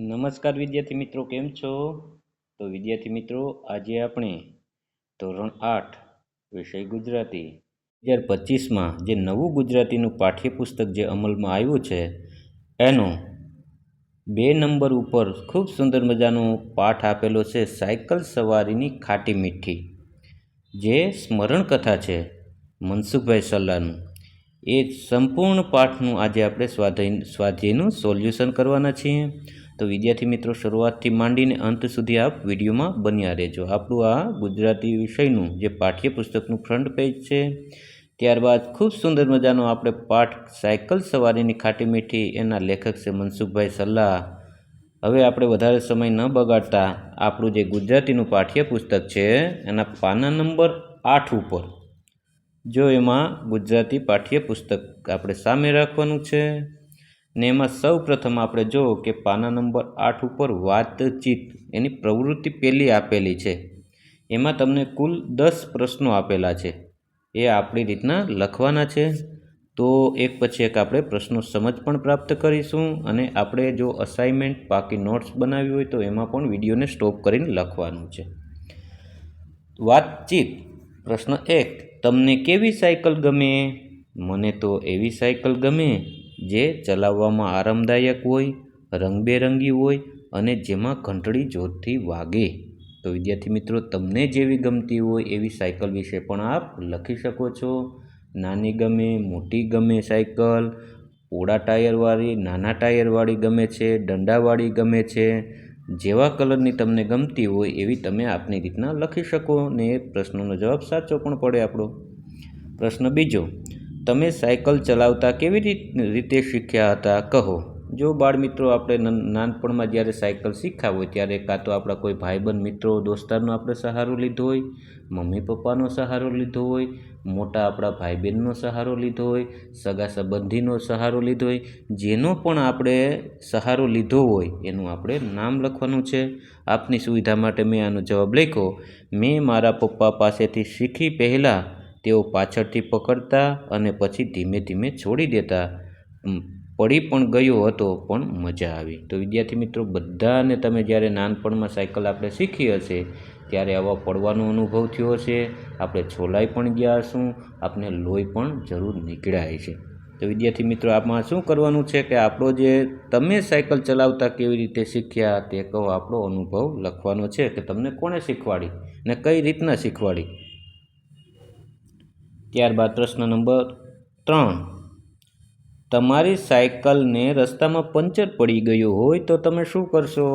નમસ્કાર વિદ્યાર્થી મિત્રો, કેમ છો? તો વિદ્યાર્થી મિત્રો, આજે આપણે ધોરણ આઠ, વિષય ગુજરાતી. બે હજાર પચીસમાં જે નવું ગુજરાતીનું પાઠ્યપુસ્તક જે અમલમાં આવ્યું છે, એનો બે નંબર ઉપર ખૂબ સુંદર મજાનો પાઠ આપેલો છે, સાયકલ સવારીની ખાટી મીઠી. જે સ્મરણ કથા છે, મનસુખભાઈ સલ્લાનું. એ સંપૂર્ણ પાઠનું આજે આપણે સ્વાધ્યાય, સ્વાધ્યાયનું સોલ્યુશન કરવાના છીએ. તો વિદ્યાર્થી મિત્રો, શરૂઆતથી માંડીને અંત સુધી આપ વિડીયોમાં બન્યા રહેજો. આપણું આ ગુજરાતી વિષયનું જે પાઠ્યપુસ્તકનું ફ્રન્ટ પેજ છે, ત્યારબાદ ખૂબ સુંદર મજાનો આપણે પાઠ સાયકલ સવારીની ખાટી મીઠી એના લેખક છે મનસુખભાઈ સલાહ હવે આપણે વધારે સમય ન બગાડતા આપણું જે ગુજરાતીનું પાઠ્યપુસ્તક છે, એના પાના નંબર આઠ ઉપર. જો એમાં ગુજરાતી પાઠ્યપુસ્તક આપણે સામે રાખવાનું છે ને એમાં સૌ પ્રથમ આપણે જો કે પાના નંબર આઠ ઉપર વાતચીત, એની પ્રવૃત્તિ પહેલી આપેલી છે. એમાં તમને કુલ દસ પ્રશ્નો આપેલા છે. એ આપણી રીતના લખવાના છે. તો એક પછી એક આપણે પ્રશ્નો સમજ પણ પ્રાપ્ત કરીશું અને આપણે જો અસાઇનમેન્ટ બાકી નોટ્સ બનાવી હોય તો એમાં પણ વિડીયોને સ્ટોપ કરીને લખવાનું છે. વાતચીત. પ્રશ્ન એક, તમને કેવી સાયકલ ગમે? મને તો એવી સાયકલ ગમે. જે ચલાવવામાં આરામદાયક હોય, રંગબેરંગી હોય અને જેમાં ઘંટડી જોરથી વાગે. તો વિદ્યાર્થી મિત્રો, તમને જેવી ગમતી હોય એવી સાયકલ વિશે પણ આપ લખી શકો છો. નાની ગમે, મોટી ગમે સાયકલ, પોળા ટાયરવાળી, નાના ટાયરવાળી ગમે છે દંડાવાળી ગમે છે, જેવા કલરની તમને ગમતી હોય એવી તમે આપની રીતના લખી શકો ને એ પ્રશ્નનો જવાબ સાચો પણ પડે આપણો. પ્રશ્ન બીજો તમે સાયકલ ચલાવતા કેવી રીતે શીખ્યા હતા? કહો. જો બાળમિત્રો આપણે નાનપણમાં જ્યારે સાયકલ શીખ્યા હોય, ત્યારે કાં તો આપણા કોઈ ભાઈબંધ મિત્રો, દોસ્તારનો આપણે સહારો લીધો હોય, મમ્મી પપ્પાનો સહારો લીધો હોય, મોટા આપણા ભાઈ બહેનનો સહારો લીધો હોય, સગા સંબંધીનો સહારો લીધો હોય, જેનો પણ આપણે સહારો લીધો હોય, એનું આપણે નામ લખવાનું છે. આપની સુવિધા માટે મેં આનો જવાબ લખ્યો. મેં મારા પપ્પા પાસેથી શીખી પહેલાં તેઓ પાછળથી પકડતા અને પછી ધીમે ધીમે છોડી દેતા. પડી પણ ગયો હતો, પણ મજા આવી. તો વિદ્યાર્થી મિત્રો, બધાને તમે જ્યારે નાનપણમાં સાયકલ આપણે શીખી હશે, ત્યારે આવા પડવાનો અનુભવ થયો હશે. આપણે છોલાઈ પણ ગયા હશું આપણે લોહી પણ જરૂર નીકળ્યા છે. તો વિદ્યાર્થી મિત્રો, આમાં શું કરવાનું છે કે આપણો જે તમે સાયકલ ચલાવતા કેવી રીતે શીખ્યા, તે કહો આપણો અનુભવ લખવાનો છે કે તમને કોણે શીખવાડી ને કઈ રીતના શીખવાડી? ત્યારબાદ પ્રશ્ન નંબર ત્રણ. તમારી સાયકલને રસ્તામાં પંચર પડી ગયું હોય તો તમે શું કરશો?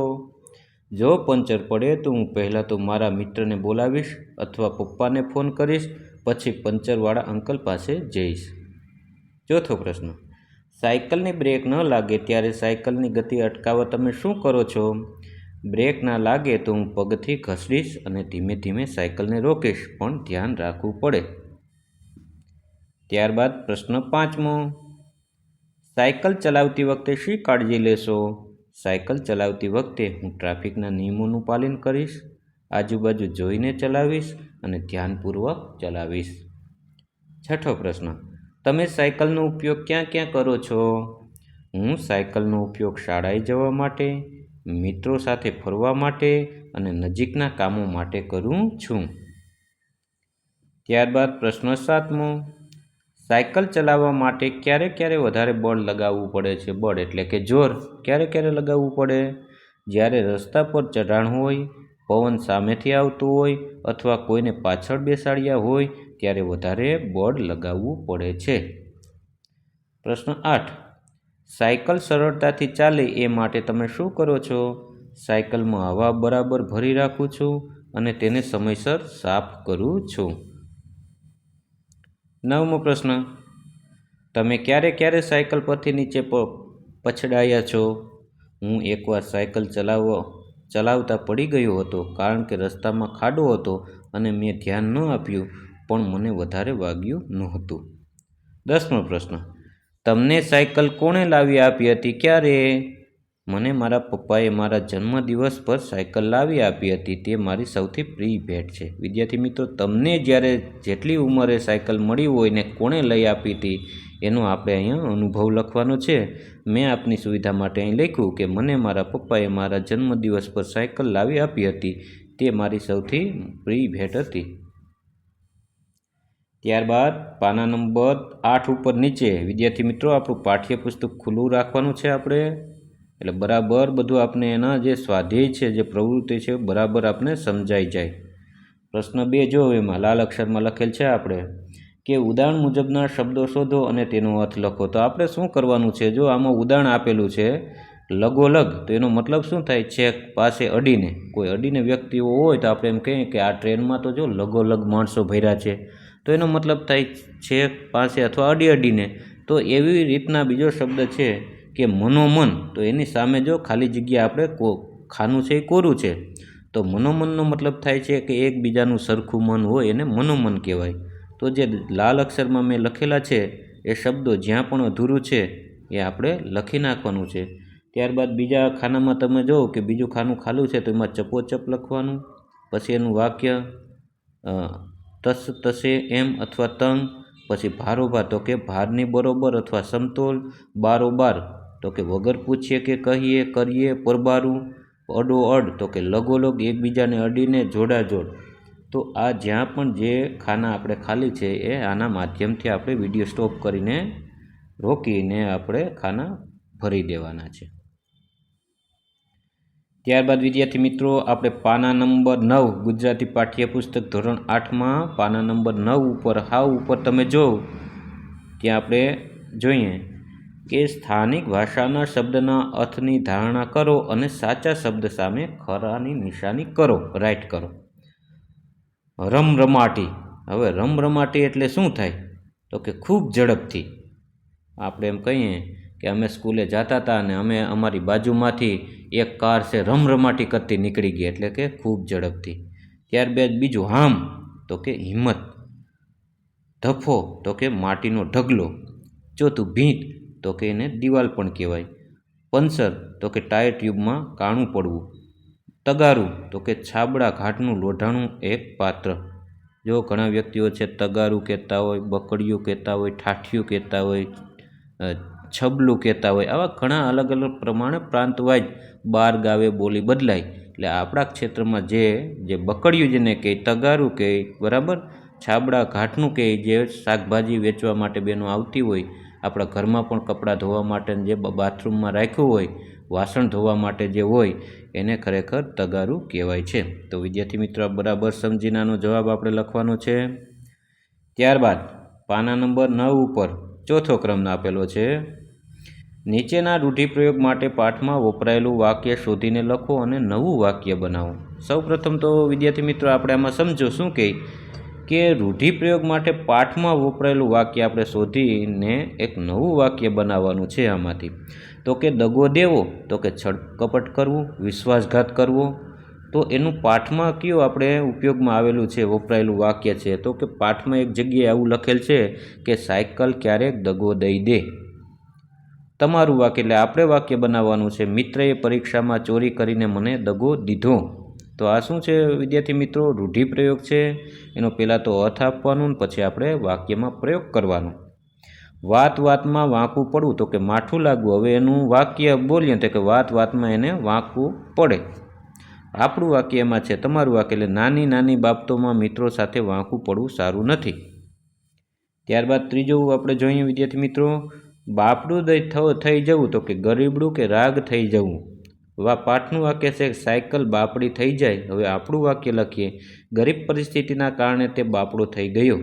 જો પંચર પડે તો હું પહેલાં તો મારા મિત્રને બોલાવીશ અથવા પપ્પાને ફોન કરીશ, પછી પંચરવાળા અંકલ પાસે જઈશ. ચોથો પ્રશ્ન. સાયકલની બ્રેક ન લાગે ત્યારે સાયકલની ગતિ અટકાવવા તમે શું કરો છો? બ્રેક ના લાગે તો હું પગથી ઘસડીશ અને ધીમે ધીમે સાયકલને રોકીશ, પણ ધ્યાન રાખવું પડે. ત્યારબાદ પ્રશ્ન પાંચમો. સાયકલ ચલાવતી વખતે શી કાળજી લેશો? સાયકલ ચલાવતી વખતે હું ટ્રાફિકના નિયમોનું પાલન કરીશ, આજુબાજુ જોઈને ચલાવીશ અને ધ્યાનપૂર્વક ચલાવીશ. છઠ્ઠો પ્રશ્ન, તમે સાયકલનો ઉપયોગ ક્યાં ક્યાં કરો છો? હું સાયકલનો ઉપયોગ શાળાએ જવા માટે, મિત્રો સાથે ફરવા માટે અને નજીકના કામો માટે કરું છું. ત્યારબાદ પ્રશ્ન સાતમો સાયકલ ચલાવવા માટે ક્યારે ક્યારે વધારે બળ લગાવવું પડે છે? બળ એટલે કે જોર. ક્યારે ક્યારે લગાવવું પડે? જ્યારે રસ્તા પર ચઢાણ હોય, પવન સામેથી આવતું હોય અથવા કોઈને પાછળ બેસાડ્યા હોય, ત્યારે વધારે બળ લગાવવું પડે છે. પ્રશ્ન આઠ. સાયકલ સરળતાથી ચાલે એ માટે તમે શું કરો છો? સાયકલમાં હવા બરાબર ભરી રાખું છું અને તેને સમયસર સાફ કરું છું. નવમો પ્રશ્ન, તમે ક્યારે ક્યારે સાયકલ પરથી નીચે પછડાયા છો? હું એકવાર સાયકલ ચલાવવા, ચલાવતા પડી ગયો હતો કારણ કે રસ્તામાં ખાડો હતો અને મેં ધ્યાન ન આપ્યું, પણ મને વધારે વાગ્યું નહોતું. દસમો પ્રશ્ન, તમને સાયકલ કોણે લાવી આપી હતી? ક્યારે? મને મારા પપ્પાએ મારા જન્મદિવસ પર સાયકલ લાવી આપી હતી. તે મારી સૌથી પ્રિય ભેટ છે. વિદ્યાર્થી મિત્રો, તમને જ્યારે જેટલી ઉંમરે સાયકલ મળી હોય ને કોણે લઈ આપી હતી, એનો આપણે અહીંયા અનુભવ લખવાનો છે. મેં આપની સુવિધા માટે અહીં લખ્યું કે મને મારા પપ્પાએ મારા જન્મદિવસ પર સાયકલ લાવી આપી હતી. તે મારી સૌથી પ્રિય ભેટ હતી. ત્યારબાદ પાના નંબર આઠ ઉપર નીચે. વિદ્યાર્થી મિત્રો, આપણું પાઠ્યપુસ્તક ખુલ્લું રાખવાનું છે આપણે. એટલે બરાબર બધું આપણે એના જે સ્વાધ્યાય છે, જે પ્રવૃત્તિ છે, બરાબર આપણે સમજાઈ જાય. પ્રશ્ન બે જો એમાં, લાલ અક્ષરમાં લખેલ છે આપણે, કે ઉદાહરણ મુજબના શબ્દો શોધો અને તેનો અર્થ લખો. તો આપણે શું કરવાનું છે? જો આમાં ઉદાહરણ આપેલું છે, લગોલગ, તો એનો મતલબ શું થાય? છેક પાસે અડીને. કોઈ અડીને વ્યક્તિઓ હોય તો આપણે એમ કહીએ કે આ ટ્રેનમાં તો જો લગોલગ માણસો ભર્યા છે. તો એનો મતલબ થાય છેક પાસે અથવા અડી અડીને. તો એવી રીતના બીજો શબ્દ છે કે મનોમન, તો એની સામે જો ખાલી જગ્યા આપણે કો, ખાનું છે એ કોરું છે. તો મનોમનનો મતલબ થાય છે કે એકબીજાનું સરખું મન હોય એને મનોમન કહેવાય. તો જે લાલ અક્ષરમાં મેં લખેલા છે, એ શબ્દો જ્યાં પણ અધૂરું છે, એ આપણે લખી નાખવાનું છે. ત્યારબાદ બીજા ખાનામાં તમે જુઓ કે બીજું ખાનું ખાલું છે, તો એમાં ચપોચપ લખવાનું, પછી એનું વાક્ય તસ, તસે, એમ અથવા તંગ, પછી ભારોભાર, તો કે ભારની બરોબર અથવા સમતોલ, બારોબાર. તો કે વગર પૂછીએ કે કહીએ, કરીએ, પરબારું અડો અડ તો કે લગોલગ એકબીજાને અડીને જોડાજોડ. તો આ જ્યાં પણ જે ખાના આપણે ખાલી છે એ આના માધ્યમથી આપણે વીડિયો સ્ટોપ કરીને રોકીને આપણે ખાના ભરી દેવાના છે. ત્યારબાદ વિદ્યાર્થી મિત્રો, આપણે પાના નંબર નવ, ગુજરાતી પાઠ્યપુસ્તક ધોરણ આઠમાં પાના નંબર નવ ઉપર હાવ ઉપર તમે જો, ત્યાં આપણે જોઈએ. કે સ્થાનિક ભાષાના શબ્દના અર્થની ધારણા કરો અને સાચા શબ્દ સામે ખરાની નિશાની કરો. રાઈટ કરો. રમરમાટી. હવે રમરમાટી એટલે શું થાય? તો કે ખૂબ ઝડપથી. આપણે એમ કહીએ કે અમે સ્કૂલે જતા હતા અને અમે અમારી બાજુમાંથી એક કાર છે રમરમાટી કરતી નીકળી ગઈ એટલે કે ખૂબ ઝડપથી. ત્યારબાદ બીજું હામ, તો કે હિંમત. ધફો, તો કે માટીનો ઢગલો. ચોથું ભીંત તો કે એને દિવાલ પણ કહેવાય. પંચર તો કે ટાયર ટ્યુબમાં કાણું પડવું. તગારું તો કે છાબડા ઘાટનું લોઢાણું એક પાત્ર. જો ઘણા વ્યક્તિઓ છે તગારું કહેતા હોય, બકડિયું કહેતા હોય, ઠાઠિયું કહેતા હોય છબલું કહેતા હોય, આવા ઘણા અલગ અલગ પ્રમાણે પ્રાંતવાઇઝ બાર ગાવે બોલી બદલાય. એટલે આપણા ક્ષેત્રમાં જે જે બકડિયું જેને કહે તગારું કહે બરાબર? છાબડા ઘાટનું કહે જે શાકભાજી વેચવા માટે બેનો આવતી હોય આપણા ઘરમાં પણ કપડાં ધોવા માટે જે બાથરૂમમાં રાખ્યું હોય, વાસણ ધોવા માટે જે હોય, એને ખરેખર તગારું કહેવાય છે. તો વિદ્યાર્થી મિત્રો બરાબર સમજીને આનો જવાબ આપણે લખવાનો છે. ત્યારબાદ, પાના નંબર નવ ઉપર ચોથો ક્રમ આપેલો છે. નીચેના રૂઢિપ્રયોગ માટે પાઠમાં વપરાયેલું વાક્ય શોધીને લખો અને નવું વાક્ય બનાવો. સૌપ્રથમ તો વિદ્યાર્થી મિત્રો, આપણે આમાં સમજો શું કહે કે રૂઢિપ્રયોગ માટે પાઠમાં વપરાયેલું વાક્ય આપણે શોધીને એક નવું વાક્ય બનાવવાનું છે આમાંથી. તો કે દગો દેવો, તો કે છળ કપટ કરવું, વિશ્વાસઘાત કરવો, તો એનું પાઠમાં કયું આપણે ઉપયોગમાં આવેલું છે, વપરાયેલું વાક્ય છે? તો કે પાઠમાં એક જગ્યાએ આવું લખેલ છે કે સાયકલ ક્યારેક દગો દઈ દે. તમારું વાક્ય એટલે આપણે વાક્ય બનાવવાનું છે. મિત્રએ પરીક્ષામાં ચોરી કરીને મને દગો દીધો. તો આ શું છે? વિદ્યાર્થી મિત્રો, રૂઢિપ્રયોગ છે. એનો પહેલાં તો અર્થ આપવાનું પછી આપણે વાક્યમાં પ્રયોગ કરવાનો. વાત વાતમાં વાંકું પડવું તો કે માઠું લાગવું. હવે એનું વાક્ય બોલીએ તો કે વાત વાતમાં એને વાંકવું પડે. આપણું વાક્ય એમાં છે, તમારું વાક્ય એટલે નાની નાની બાબતોમાં મિત્રો સાથે વાંકું પડવું સારું નથી. ત્યારબાદ ત્રીજું આપણે જોઈએ વિદ્યાર્થી મિત્રો, બાપડું થઈ જવું તો કે ગરીબડું કે રાગ થઈ જવું. વા પાઠનું વાક્ય છે, સાયકલ બાપડી થઈ જાય. હવે આપણું વાક્ય લખીએ. ગરીબ પરિસ્થિતિના કારણે તે બાપડો થઈ ગયો.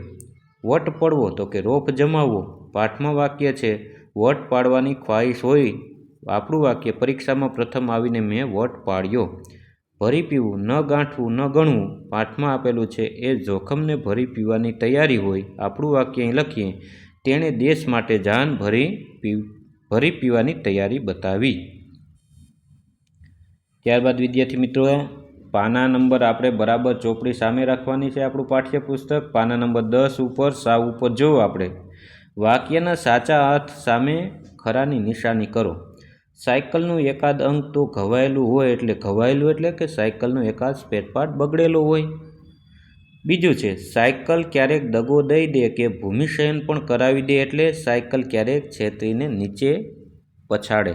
વટ પડવો તો કે રોપ જમાવવો. પાઠમાં વાક્ય છે, વટ પાડવાની ખ્વાહિશ હોય. આપણું વાક્ય, પરીક્ષામાં પ્રથમ આવીને મેં વટ પાડ્યો. ભરી પીવું, ન ગાંઠવું, ન ગણવું. પાઠમાં આપેલું છે, એ જોખમને ભરી પીવાની તૈયારી હોય. આપણું વાક્ય અહીં લખીએ, તેણે દેશ માટે જાન ભરી પી, ભરી પીવાની તૈયારી બતાવી. ત્યારબાદ વિદ્યાર્થી મિત્રો, પાના નંબર આપણે બરાબર ચોપડી સામે રાખવાની છે આપણું પાઠ્યપુસ્તક. પાના નંબર દસ ઉપર, સાવ ઉપર જો આપણે. વાક્યના સાચા અર્થ સામે ખરાની નિશાની કરો. સાયકલનું એકાદ અંગ તો ઘવાયેલું હોય એટલે ઘવાયેલું એટલે કે સાયકલનો એકાદ સ્પેરપાર્ટ બગડેલો હોય. બીજું છે, સાયકલ ક્યારેક દગો દઈ દે કે ભૂમિશયન પણ કરાવી દે એટલે સાયકલ ક્યારેક છેતરીને નીચે પછાડે.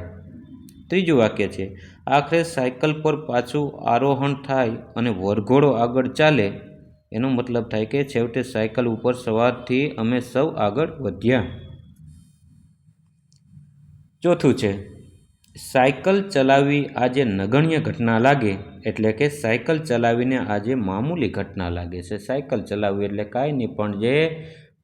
ત્રીજું વાક્ય છે, આખરે સાયકલ પર પાછું આરોહણ થાય અને વરઘોડો આગળ ચાલે, એનો મતલબ થાય કે છેવટે સાયકલ ઉપર સવારથી અમે સૌ આગળ વધ્યા. ચોથું છે, સાયકલ ચલાવવી આજે નગણ્ય ઘટના લાગે, એટલે કે સાયકલ ચલાવીને આજે મામૂલી ઘટના લાગે છે. સાયકલ ચલાવવી એટલે કાંઈ નહીં, પણ જે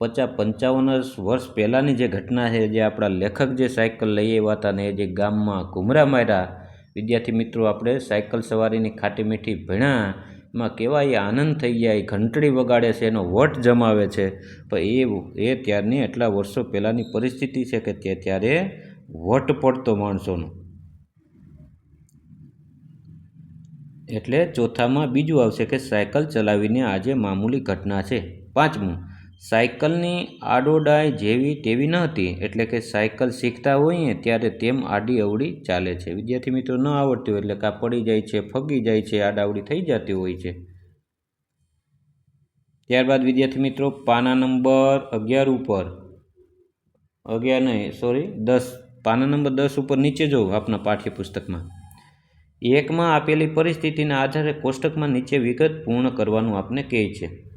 પચાસ પંચાવન વર્ષ પહેલાંની જે ઘટના છે, જે આપણા લેખક જે સાયકલ લઈ આવ્યા હતા ને જે ગામમાં ઘુમરા માર્યા, વિદ્યાર્થી મિત્રો, આપણે સાયકલ સવારીની ખાટી મીઠી ભણ્યા એમાં કેવા એ આનંદ થઈ ગયા, એ ઘંટડી વગાડે છે, એનો વટ જમાવે છે. પણ એ એ ત્યારની એટલા વર્ષો પહેલાંની પરિસ્થિતિ છે કે તે ત્યારે વટ પડતો માણસોનો. એટલે ચોથામાં બીજું આવશે કે સાયકલ ચલાવીને આજે મામૂલી ઘટના છે. પાંચમું સાયકલની આડોડાય જેવી તેવી ન હતી, એટલે કે સાયકલ શીખતા હોઈએ ત્યારે તેમ આડી અવડી ચાલે છે. વિદ્યાર્થી મિત્રો, ન આવડતી હોય એટલે કાં પડી જાય છે, ફગી જાય છે આડાવડી થઈ જતી હોય છે. ત્યારબાદ વિદ્યાર્થી મિત્રો, પાના નંબર અગિયાર ઉપર. અગિયાર નહીં, સોરી, દસ. પાના નંબર દસ ઉપર નીચે જવું આપના પાઠ્યપુસ્તકમાં. એકમાં આપેલી પરિસ્થિતિના આધારે કોષ્ટકમાં નીચે વિગત પૂર્ણ કરવાનું આપને કહે છે.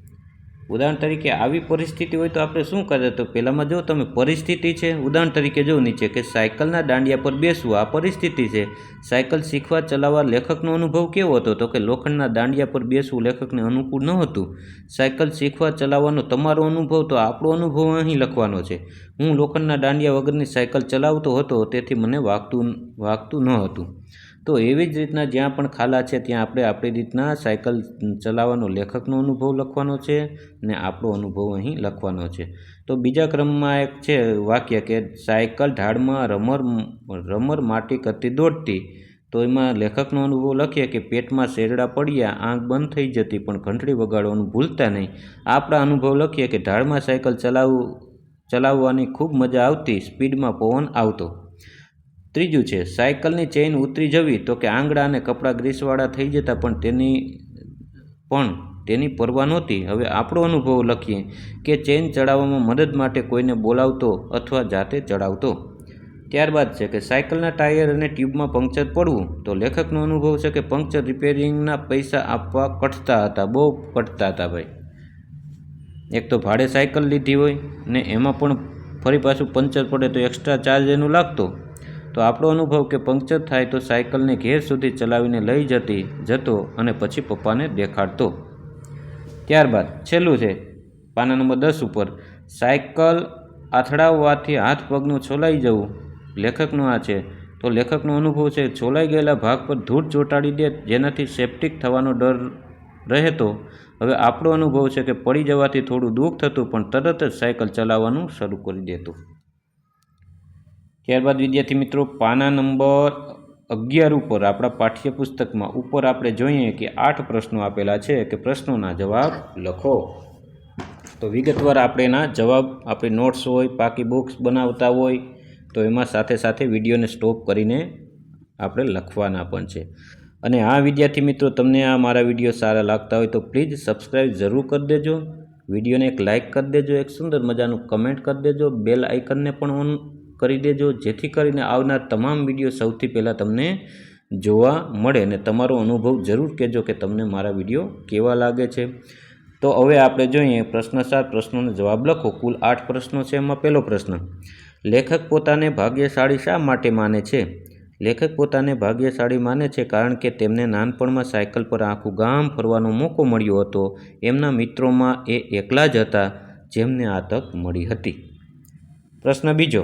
ઉદાહરણ તરીકે આવી પરિસ્થિતિ હોય તો આપણે શું કરે તો પહેલાંમાં જો તમે પરિસ્થિતિ છે, ઉદાહરણ તરીકે જો નીચે કે સાયકલના દાંડિયા પર બેસવું, આ પરિસ્થિતિ છે. સાયકલ શીખવા, ચલાવવા, લેખકનો અનુભવ કેવો હતો? તો કે લોખંડના દાંડિયા પર બેસવું લેખકને અનુકૂળ નહોતું હતું. સાયકલ શીખવા, ચલાવવાનો તમારો અનુભવ, તો આપણો અનુભવ અહીં લખવાનો છે. હું લોખંડના દાંડિયા વગરની સાયકલ ચલાવતો હતો, તેથી મને વાગતું વાગતું ન હતું. તો એવી જ રીતના જ્યાં પણ ખાલા છે, ત્યાં આપણે આપણી રીતના સાયકલ ચલાવવાનો, લેખકનો અનુભવ લખવાનો છે ને આપણો અનુભવ અહીં લખવાનો છે. તો બીજા ક્રમમાં એક છે વાક્ય કે સાયકલ ઢાળમાં રમર રમર માટી કરતી દોડતી. તો એમાં લેખકનો અનુભવ લખીએ કે પેટમાં શેરડા પડ્યા, આંખ બંધ થઈ જતી, પણ ઘંટડી વગાડવાનું ભૂલતા નહીં. આપણા અનુભવ લખીએ કે ઢાળમાં સાયકલ ચલાવવું ચલાવવાની ખૂબ મજા આવતી, સ્પીડમાં પવન આવતો. ત્રીજું છે, સાયકલની ચેઇન ઉતરી જવી તો કે આંગળા અને કપડાં ગ્રીસવાળા થઈ જતા પણ તેની પણ તેની પરવા નહોતી. હવે આપણો અનુભવ લખીએ કે ચેઇન ચડાવવામાં મદદ માટે કોઈને બોલાવતો અથવા જાતે ચડાવતો. ત્યારબાદ છે કે સાયકલના ટાયર અને ટ્યુબમાં પંક્ચર પડવું તો લેખકનો અનુભવ છે કે પંક્ચર રિપેરિંગના પૈસા આપવા કટતા હતા, બહુ કટતા હતા ભાઈ. એક તો ભાડે સાયકલ લીધી હોય ને એમાં પણ ફરી પાછું પંક્ચર પડે તો એક્સ્ટ્રા ચાર્જ એનું લાગતો. તો આપણો અનુભવ કે પંક્ચર થાય તો સાયકલને ઘેર સુધી ચલાવીને લઈ જતી, જતો અને પછી પપ્પાને દેખાડતો. ત્યારબાદ છેલ્લું છે, પાના નંબર દસ ઉપર, સાયકલ આથડાવવાથી હાથ પગનું છોલાઈ જવું. લેખકનું આ છે, તો લેખકનો અનુભવ છે, છોલાઈ ગયેલા ભાગ પર ધૂળ ચોંટાડી દે, જેનાથી સેપ્ટિક થવાનો ડર રહેતો. હવે આપણો અનુભવ છે કે પડી જવાથી થોડું દુઃખ થતું, પણ તરત જ સાયકલ ચલાવવાનું શરૂ કરી દેતું. ત્યારબાદ વિદ્યાર્થી મિત્રો, પાના નંબર અગિયાર ઉપર આપણા પાઠ્યપુસ્તકમાં ઉપર આપણે જોઈએ કે આઠ પ્રશ્નો આપેલા છે કે પ્રશ્નોના જવાબ લખો. તો વિગતવાર આપણે એના જવાબ, આપણી નોટ્સ હોય પાકી બુક્સ બનાવતા હોય, તો એમાં સાથે સાથે વિડીયોને સ્ટોપ કરીને આપણે લખવાના પણ છે. અને આ વિદ્યાર્થી મિત્રો, તમને આ મારા વીડિયો સારા લાગતા હોય તો પ્લીઝ સબસ્ક્રાઈબ જરૂર કરી દેજો. વિડીયોને એક લાઇક કરી દેજો, એક સુંદર મજાનું કમેન્ટ કરી દેજો બેલ આઇકનને પણ ઓન કરી દેજો, જેથી કરીને આવનાર તમામ વીડિયો સૌથી પહેલાં તમને જોવા મળે અને તમારો અનુભવ જરૂર કહેજો કે તમને મારા વીડિયો કેવા લાગે છે. તો હવે આપણે જોઈએ પ્રશ્ન સાત, પ્રશ્નોનો જવાબ લખો. કુલ આઠ પ્રશ્નો છે. એમાં પહેલો પ્રશ્ન, લેખક પોતાને ભાગ્યશાળી શા માટે માને છે? લેખક પોતાને ભાગ્યશાળી માને છે કારણ કે તેમને નાનપણમાં સાયકલ પર આખું ગામ ફરવાનો મોકો મળ્યો હતો. એમના મિત્રોમાં એ એકલા જ હતા, જેમને આ તક મળી હતી. પ્રશ્ન બીજો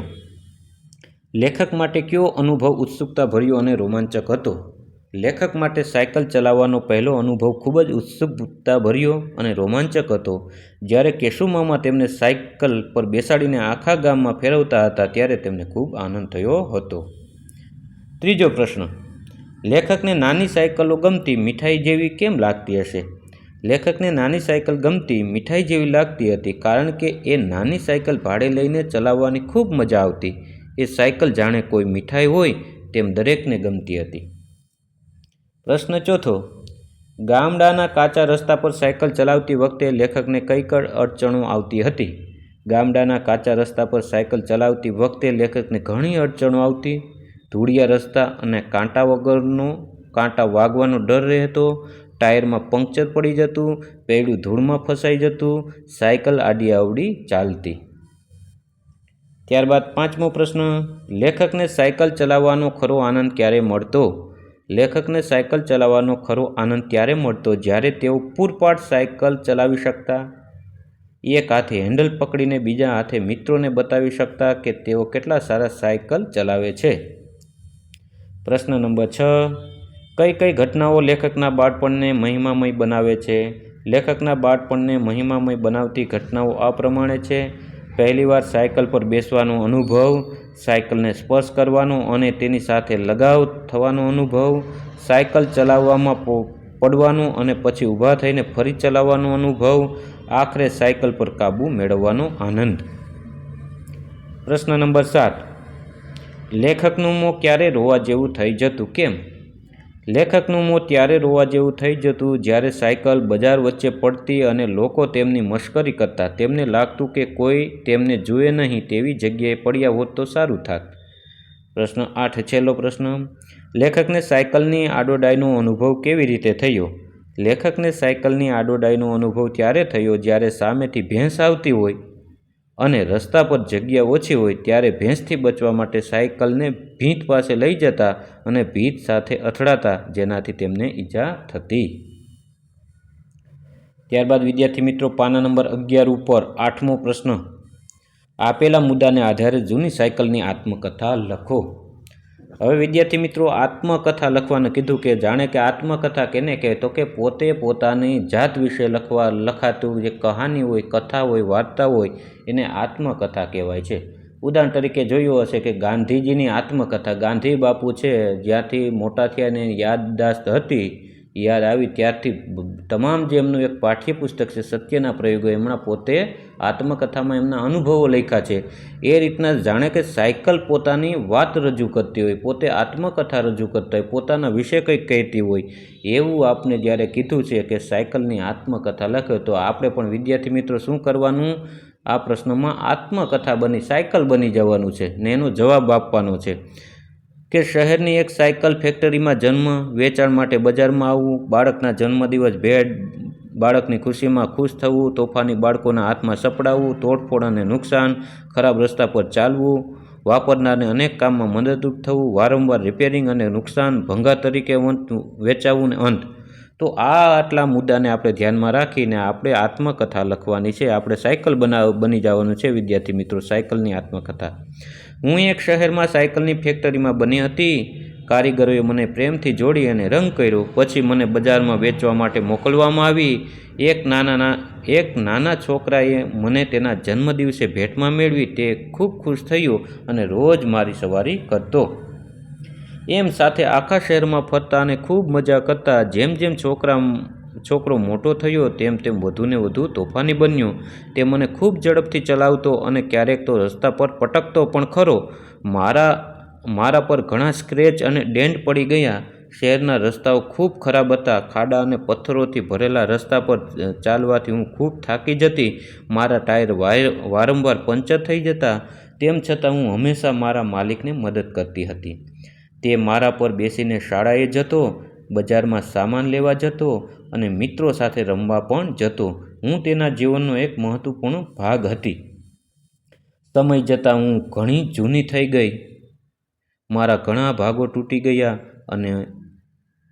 લેખક માટે કયો અનુભવ ઉત્સુકતા ભર્યો અને રોમાંચક હતો? લેખક માટે સાયકલ ચલાવવાનો પહેલો અનુભવ ખૂબ જ ઉત્સુકતા ભર્યો અને રોમાંચક હતો. જ્યારે કેશુમામા તેમને સાયકલ પર બેસાડીને આખા ગામમાં ફેરવતા હતા, ત્યારે તેમને ખૂબ આનંદ થયો હતો. ત્રીજો પ્રશ્ન. લેખકને નાની સાયકલો ગમતી મીઠાઈ જેવી કેમ લાગતી હશે? લેખકને નાની સાયકલ ગમતી મીઠાઈ જેવી લાગતી હતી કારણ કે એ નાની સાયકલ ભાડે લઈને ચલાવવાની ખૂબ મજા આવતી. એ સાયકલ જાણે કોઈ મીઠાઈ હોય તેમ દરેકને ગમતી હતી. પ્રશ્ન ચોથો, ગામડાના કાચા રસ્તા પર સાયકલ ચલાવતી વખતે લેખકને કઈ કઈ અડચણો આવતી હતી. ગામડાના કાચા રસ્તા પર સાયકલ ચલાવતી વખતે લેખકને ઘણી અડચણો આવતી. ધૂળિયા રસ્તા અને કાંટા વગરનો, કાંટા વાગવાનો ડર રહેતો, ટાયરમાં પંક્ચર પડી જતું પૈડું ધૂળમાં ફસાઈ જતું, સાયકલ આડી આવડી ચાલતી. ત્યારબાદ પાંચમો પ્રશ્ન, લેખકને સાયકલ ચલાવવાનો ખરો આનંદ ક્યારે મળતો? લેખકને સાયકલ ચલાવવાનો ખરો આનંદ ત્યારે મળતો? જ્યારે તેઓ પૂરપાટ સાયકલ ચલાવી શકતા? એક હાથે હેન્ડલ પકડીને બીજા હાથે મિત્રોને બતાવી શકતા કે તેઓ કેટલા સારા સાયકલ ચલાવે છે? પ્રશ્ન નંબર છ, કઈ કઈ ઘટનાઓ લેખકના બાળપણને મહિમામય બનાવે છે? લેખકના બાળપણને મહિમામય બનાવતી ઘટનાઓ આ પ્રમાણે છે? પહેલીવાર સાયકલ પર બેસવાનો અનુભવ, સાયકલને સ્પર્શ કરવાનો અને તેની સાથે લગાવ થવાનો અનુભવ, સાયકલ ચલાવવામાં પડવાનું અને પછી ઊભા થઈને ફરી ચલાવવાનો અનુભવ, આખરે સાયકલ પર કાબૂ મેળવવાનો આનંદ. પ્રશ્ન નંબર સાત. લેખકનું મોં ક્યારે રોવા જેવું થઈ જતું કેમ? લેખકનું મોં ત્યારે રોવા જેવું થઈ જતું જ્યારે સાયકલ બજાર વચ્ચે પડતી અને લોકો તેમની મશ્કરી કરતા તેમને લાગતું કે કોઈ તેમને જુએ નહીં તેવી જગ્યાએ પડ્યા હોત તો સારું થાત. પ્રશ્ન આઠ, છેલ્લો પ્રશ્ન. લેખકને સાયકલની આડોડાઈનો અનુભવ કેવી રીતે થયો? લેખકને સાયકલની આડોડાઈનો અનુભવ ત્યારે થયો જ્યારે સામેથી ભેંસ આવતી હોય. અને રસ્તા પર જગ્યા ઓછી હોય ત્યારે ભેંસથી બચવા માટે સાયકલને ભીંત પાસે લઈ જતા અને ભીંત સાથે અથડાતા, જેનાથી તેમને ઈજા થતી. ત્યારબાદ વિદ્યાર્થી મિત્રો, પાના નંબર અગિયાર ઉપર આઠમો પ્રશ્ન. આપેલા મુદ્દાને આધારે જૂની સાયકલની આત્મકથા લખો. હવે વિદ્યાર્થી મિત્રો, આત્મકથા લખવાનું કીધું કે જાણે કે આત્મકથા કેને કહે, તો કે પોતે પોતાની જાત વિશે લખવા લખાતું જે કહાની હોય, કથા હોય, વાર્તા હોય, એને આત્મકથા કહેવાય છે. ઉદાહરણ તરીકે જોયું હશે કે ગાંધીજીની આત્મકથા, ગાંધી બાપુ છે, જ્યાંથી મોટા થયા યાદદાસ્ત હતી યાદ આવી ત્યારથી તમામ જે એમનું એક પાઠ્યપુસ્તક છે, સત્યના પ્રયોગો એમના પોતે આત્મકથામાં એમના અનુભવો લખ્યા છે. એ રીતના જાણે કે સાયકલ પોતાની વાત રજૂ કરતી હોય, પોતે આત્મકથા રજૂ કરતા હોય, પોતાના વિશે કંઈક કહેતી હોય. એવું આપને જ્યારે કીધું છે કે સાયકલની આત્મકથા લખો, તો આપણે પણ વિદ્યાર્થી મિત્રો શું કરવાનું? આ પ્રશ્નમાં આત્મકથા બની, સાયકલ બની જવાનું છે ને એનો જવાબ આપવાનો છે. કે શહેરની એક સાયકલ ફેક્ટરીમાં જન્મ, વેચાણ માટે બજારમાં આવવું, બાળકના જન્મદિવસ, ભેટ, બાળકની ખુશીમાં ખુશ થવું, તોફાની બાળકોના હાથમાં સપડાવવું તોડફોડ અને નુકસાન, ખરાબ રસ્તા પર ચાલવું, વાપરનારને અનેક કામમાં મદદરૂપ થવું, વારંવાર રિપેરિંગ અને નુકસાન ભંગા તરીકે વેચાવવું વેચાવું ને અંત. તો આ આટલા મુદ્દાને આપણે ધ્યાનમાં રાખીને આપણે આત્મકથા લખવાની છે. આપણે સાયકલ બનાવ બની જવાનું છે. વિદ્યાર્થી મિત્રો, સાયકલની આત્મકથા. હું એક શહેરમાં સાયકલની ફેક્ટરીમાં બની હતી. કારીગરોએ મને પ્રેમથી જોડી અને રંગ કર્યો. પછી મને બજારમાં વેચવા માટે મોકલવામાં આવી. એક નાના એક નાના છોકરાએ મને તેના જન્મદિવસે ભેટમાં મેળવી. તે ખૂબ ખુશ થયો અને રોજ મારી સવારી કરતો. એમ સાથે આખા શહેરમાં ફરતા અને ખૂબ મજા કરતા. જેમ જેમ છોકરા છોકરો મોટો થયો, તેમ તેમ વધુને વધુ તોફાની બન્યો. તે મને ખૂબ ઝડપથી ચલાવતો અને ક્યારેક તો રસ્તા પર પટકતો પણ ખરો. મારા મારા પર ઘણા સ્ક્રેચ અને ડેન્ટ પડી ગયા. શહેરના રસ્તાઓ ખૂબ ખરાબ હતા. ખાડા અને પથ્થરોથી ભરેલા રસ્તા પર ચાલવાથી હું ખૂબ થાકી જતી. મારા ટાયર વારંવાર પંચર થઈ જતા. તેમ છતાં હું હંમેશા મારા માલિકને મદદ કરતી હતી. તે મારા પર બેસીને શાળાએ જતો, બજારમાં સામાન લેવા જતો અને મિત્રો સાથે રમવા પણ જતો. હું તેના જીવનનો એક મહત્વપૂર્ણ ભાગ હતી. સમય જતાં હું ઘણી જૂની થઈ ગઈ. મારા ઘણા ભાગો તૂટી ગયા અને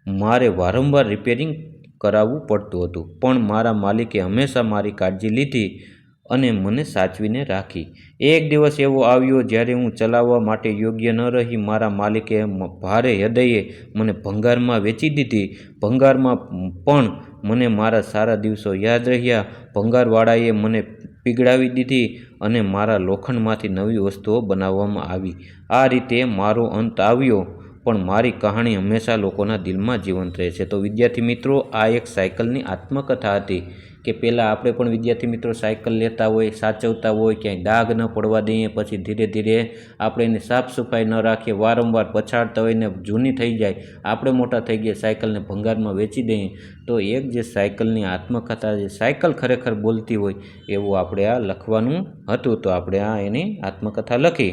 મારે વારંવાર રિપેરિંગ કરાવવું પડતું હતું. પણ મારા માલિકે હંમેશા મારી કાળજી લીધી અને મને સાચવીને રાખી. એક દિવસ એવો આવ્યો જ્યારે હું ચલાવવા માટે યોગ્ય ન રહી, મારા માલિકે ભારે હૃદયે મને ભંગારમાં વેચી દીધી. ભંગારમાં પણ મને મારા સારા દિવસો યાદ રહ્યા. ભંગારવાળાએ મને પીગળાવી દીધી અને મારા લોખંડમાંથી નવી વસ્તુઓ બનાવવામાં આવી. આ રીતે મારો અંત આવ્યો, પણ મારી કહાણી હંમેશા લોકોના દિલમાં જીવંત રહે છે. તો વિદ્યાર્થી મિત્રો, આ એક સાયકલની આત્મકથા હતી. કે પહેલાં આપણે પણ વિદ્યાર્થી મિત્રો સાયકલ લેતા હોય, સાચવતા હોય, ક્યાંય ડાઘ ન પડવા દઈએ, પછી ધીરે ધીરે આપણે એને સાફ સફાઈ ન રાખીએ, વારંવાર પછાડતા હોય ને જૂની થઈ જાય, આપણે મોટા થઈ ગયા, સાયકલને ભંગારમાં વેચી દઈએ, તો એક જે સાયકલની આત્મકથા જે સાયકલ ખરેખર બોલતી હોય એવું આપણે આ લખવાનું હતું. તો આપણે આ એની આત્મકથા લખી.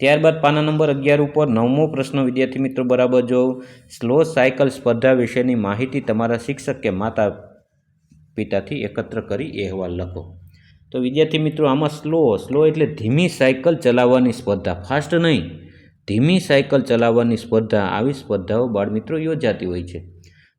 ત્યારબાદ પાના નંબર અગિયાર ઉપર નવમો પ્રશ્ન, વિદ્યાર્થી મિત્રો બરાબર જો સ્લો સાયકલ સ્પર્ધા વિશેની માહિતી તમારા શિક્ષક કે માતા પિતાથી એકત્ર કરી અહેવાલ લખો. તો વિદ્યાર્થી મિત્રો, આમાં સ્લો સ્લો એટલે ધીમી સાયકલ ચલાવવાની સ્પર્ધા. ફાસ્ટ નહીં, ધીમી સાયકલ ચલાવવાની સ્પર્ધા. આવી સ્પર્ધાઓ બાળમિત્રો યોજાતી હોય છે.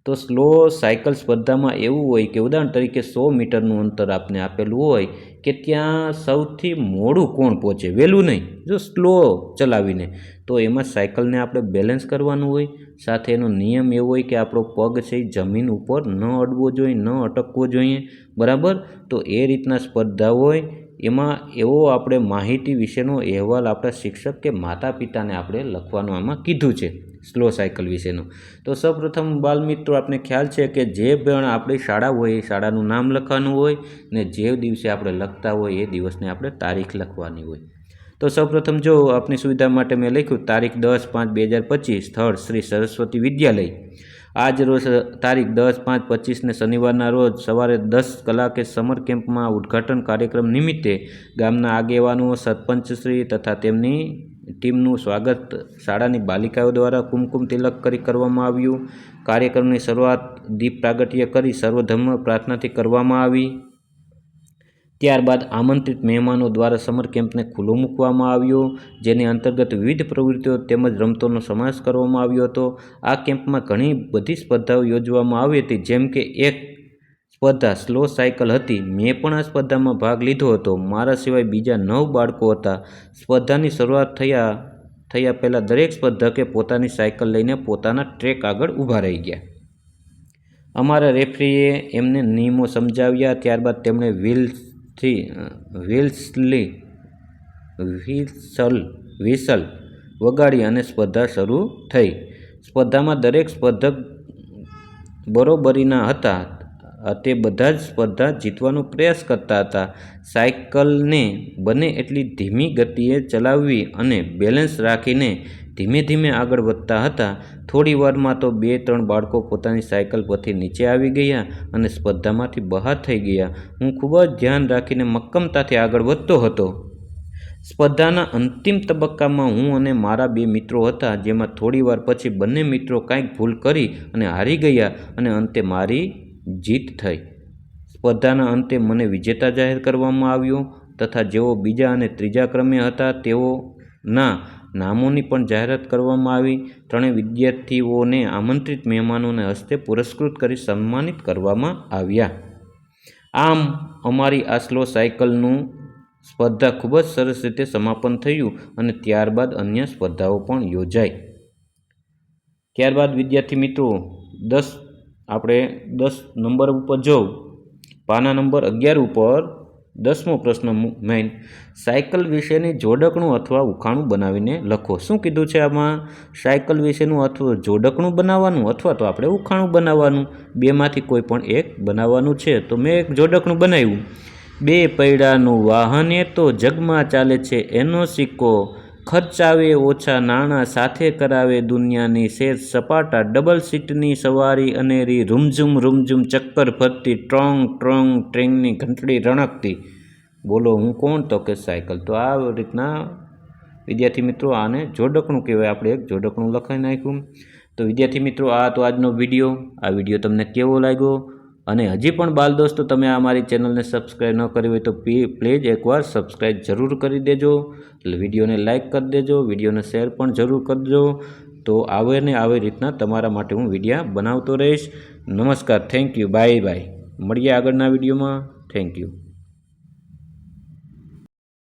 તો સ્લો સાયકલ સ્પર્ધામાં એવું હોય કે ઉદાહરણ તરીકે સો મીટરનું અંતર આપને આપેલું હોય કે ત્યાં સૌથી મોડું કોણ પહોંચે? વહેલું નહીં, જો સ્લો ચલાવીને. તો એમાં સાયકલને આપણે બેલેન્સ કરવાનું હોય. સાથે એનો નિયમ એવો હોય કે આપણો પગ છે જમીન ઉપર ન અડવો જોઈએ, ન અટકવો જોઈએ, બરાબર? તો એ રીતના સ્પર્ધા હોય. એમાં એવો આપણે માહિતી વિશેનો અહેવાલ આપણા શિક્ષક કે માતા પિતાને આપણે લખવાનું આમાં કીધું છે. સ્લો સાયકલ વિશેનો. તો સૌપ્રથમ બાલમિત્રો, આપને ખ્યાલ છે કે જે પણ આપણી શાળા હોય, એ શાળાનું નામ લખવાનું હોય ને જે દિવસે આપણે લખતા હોય, એ દિવસને આપણે તારીખ લખવાની હોય. તો સૌપ્રથમ જો આપની સુવિધા માટે મેં લખ્યું, તારીખ દસ પાંચ બે હજાર પચીસ, સ્થળ શ્રી સરસ્વતી વિદ્યાલય. આજ રોજ તારીખ દસ પાંચ પચીસને શનિવારના રોજ સવારે દસ કલાકે સમર કેમ્પમાં ઉદ્ઘાટન કાર્યક્રમ નિમિત્તે ગામના આગેવાનો સરપંચશ્રી તથા તેમની ટીમનું સ્વાગત શાળાની બાલિકાઓ દ્વારા કુમકુમ તિલક કરી કરવામાં આવ્યું. કાર્યક્રમની શરૂઆત દીપ પ્રાગટ્ય કરી સર્વધર્મ પ્રાર્થનાથી કરવામાં આવી. ત્યારબાદ આમંત્રિત મહેમાનો દ્વારા સમર કેમ્પને ખુલ્લો મૂકવામાં આવ્યો, જેની અંતર્ગત વિવિધ પ્રવૃત્તિઓ તેમજ રમતોનો સમાવેશ કરવામાં આવ્યો હતો. આ કેમ્પમાં ઘણી બધી સ્પર્ધાઓ યોજવામાં આવી હતી, જેમ કે એક સ્પર્ધા સ્લો સાયકલ હતી. મેં પણ આ સ્પર્ધામાં ભાગ લીધો હતો. મારા સિવાય બીજા નવ બાળકો હતા. સ્પર્ધાની શરૂઆત થયા થયા પહેલાં દરેક સ્પર્ધકે પોતાની સાયકલ લઈને પોતાના ટ્રેક આગળ ઊભા રહી ગયા. અમારા રેફરીએ એમને નિયમો સમજાવ્યા. ત્યારબાદ તેમણે વ્હીલ્સથી, વ્હીલ્સલી વ્હીસલ વ્હીસલ વગાડી અને સ્પર્ધા શરૂ થઈ. સ્પર્ધામાં દરેક સ્પર્ધક બરોબરીના હતા. તે બધા જ સ્પર્ધા જીતવાનો પ્રયાસ કરતા હતા. સાયકલને બને એટલી ધીમી ગતિએ ચલાવવી અને બેલેન્સ રાખીને ધીમે ધીમે આગળ વધતા હતા. થોડી વારમાં તો બે ત્રણ બાળકો પોતાની સાયકલ પરથી નીચે આવી ગયા અને સ્પર્ધામાંથી બહાર થઈ ગયા. હું ખૂબ જ ધ્યાન રાખીને મક્કમતાથી આગળ વધતો હતો. સ્પર્ધાના અંતિમ તબક્કામાં હું અને મારા બે મિત્રો હતા, જેમાં થોડીવાર પછી બંને મિત્રો કાંઈક ભૂલ કરી અને હારી ગયા અને અંતે મારી જીત થઈ. સ્પર્ધાના અંતે મને વિજેતા જાહેર કરવામાં આવ્યો તથા જેઓ બીજા અને ત્રીજા ક્રમે હતા તેઓના નામોની પણ જાહેરાત કરવામાં આવી. ત્રણેય વિદ્યાર્થીઓને આમંત્રિત મહેમાનોને હસ્તે પુરસ્કૃત કરી સન્માનિત કરવામાં આવ્યા. આમ, અમારી આ સ્લો સાયકલનું સ્પર્ધા ખૂબ જ સરસ રીતે સમાપન થયું અને ત્યારબાદ અન્ય સ્પર્ધાઓ પણ યોજાઈ. ત્યારબાદ વિદ્યાર્થી મિત્રો, દસ આપણે દસ નંબર ઉપર જોઉં, પાના નંબર અગિયાર ઉપર દસમો પ્રશ્ન મેઇન સાયકલ વિશેની જોડકણું અથવા ઉખાણું બનાવીને લખો. શું કીધું છે આમાં? સાયકલ વિશેનું અથવા જોડકણું બનાવવાનું અથવા તો આપણે ઉખાણું બનાવવાનું. બેમાંથી કોઈ પણ એક બનાવવાનું છે. તો મેં એક જોડકણું બનાવ્યું. બે પૈડાનું વાહન એ તો જગમાં ચાલે છે. એનો સિક્કો ખર્ચાવે, ઓછા નાણાં સાથે કરાવે દુનિયાની શેર સપાટા, ડબલ સીટની સવારી અનેરી રૂમઝુમ રૂમઝુમ ચક્કર ફરતી ટ્રોંગ ટ્રોંગ ટ્રેનની ઘંટડી રણકતી. બોલો, હું કોણ? તો કે સાયકલ. તો આ રીતના, વિદ્યાર્થી મિત્રો, આને જોડકણું કહેવાય. આપણે એક જોડકણું લખાઈ નાખ્યું. તો વિદ્યાર્થી મિત્રો, આ તો આજનો વીડિયો. આ વીડિયો તમને કેવો લાગ્યો? અને હજી પણ બાલ દોસ્તો તમે આ મારી ચેનલને સબસ્ક્રાઈબ ન કરી હોય તો પ્લીઝ એકવાર સબસ્ક્રાઈબ જરૂર કરી દેજો. વિડીયોને લાઇક કરી દેજો, વિડીયોને શેર પણ જરૂર કરજો તો આવે ને આવી રીતના તમારા માટે હું વિડીયા બનાવતો રહીશ. નમસ્કાર થેન્ક યુ બાય બાય મળીએ આગળના વિડીયોમાં. Thank you